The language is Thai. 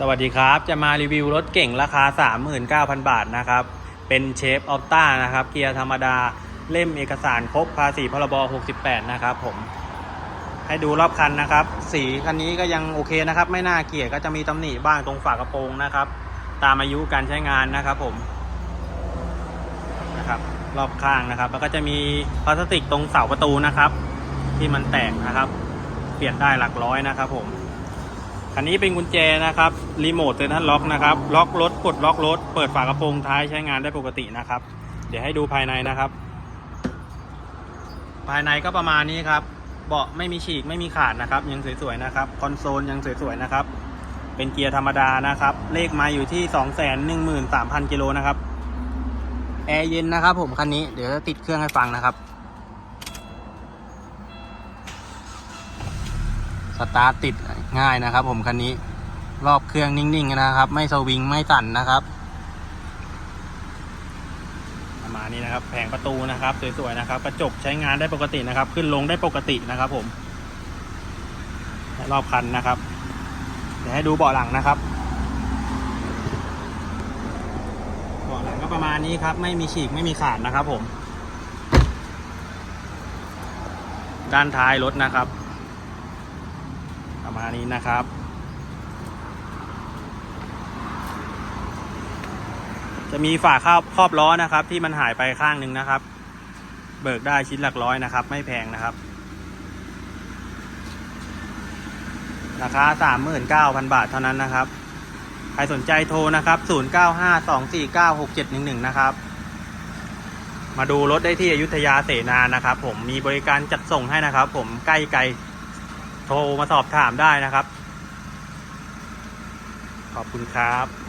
สวัสดีครับ จะมารีวิวรถเก่งราคา 39,000 บาทนะครับ เป็นเชฟออฟต้านะครับ เกียร์ธรรมดา เล่มเอกสารครบภาษีพรบ 68 นะครับผม ให้ดูรอบคันนะครับ สีคันนี้ก็ยังโอเคนะครับ ไม่น่าเกลียดก็จะมีตำหนิบ้างตรงฝากระโปรงนะครับ ตามอายุการใช้งานนะครับผม นะครับ รอบข้างนะครับ แล้วก็จะมีพลาสติกตรงเสาประตูนะครับ ที่มันแตกนะครับ เปลี่ยนได้หลักร้อยนะครับผม คันนี้เป็นกุญแจนะครับ รีโมทเซ็นทรัลล็อกนะครับ ล็อกรถปลดล็อกรถ เปิดฝากระโปรงท้ายใช้งานได้ปกตินะครับ เดี๋ยวให้ดูภายในนะครับ ภายในก็ประมาณนี้ครับ เบาะไม่มีฉีกไม่มีขาดนะครับ ยังสวยๆนะครับ คอนโซลยังสวยๆนะครับ เป็นเกียร์ธรรมดานะครับ เลขมาอยู่ที่ 213,000กิโลนะครับ แอร์เย็นนะครับผมคันนี้ เดี๋ยวจะติดเครื่องให้ฟังนะครับ สตาร์ทติดง่ายนะครับ ผมคันนี้รอบเครื่องนิ่งๆนะครับ ไม่สวิงไม่สั่นนะครับประมาณนี้นะครับ แผงประตูนะครับ สวยๆนะครับ กระจกใช้งานได้ปกตินะครับ ขึ้นลงได้ปกตินะครับ ผมและรอบคันนะครับ เดี๋ยวให้ดูเบาะหลังนะครับเบาะหลังก็ประมาณนี้ครับ ไม่มีฉีกไม่มีขาดนะครับ ผม ด้านท้ายรถนะครับ ประมาณนี้นะครับ จะมีฝาครอบครอบล้อนะครับ ที่มันหายไปข้างหนึ่งนะครับ เบิกได้ชิ้นหลักร้อยนะครับ ไม่แพงนะครับ ราคาสามหมื่นเก้าพันบาทเท่านั้นนะครับ ใครสนใจโทรนะครับศูนย์เก้าห้าสองสี่เก้าหกเจ็ดหนึ่งหนึ่งนะครับมาดูรถได้ที่อยุธยาเสนานะครับ ผมมีบริการจัดส่งให้นะครับ ผมใกล้ไกล โทรมาสอบถามได้นะครับ ขอบคุณครับ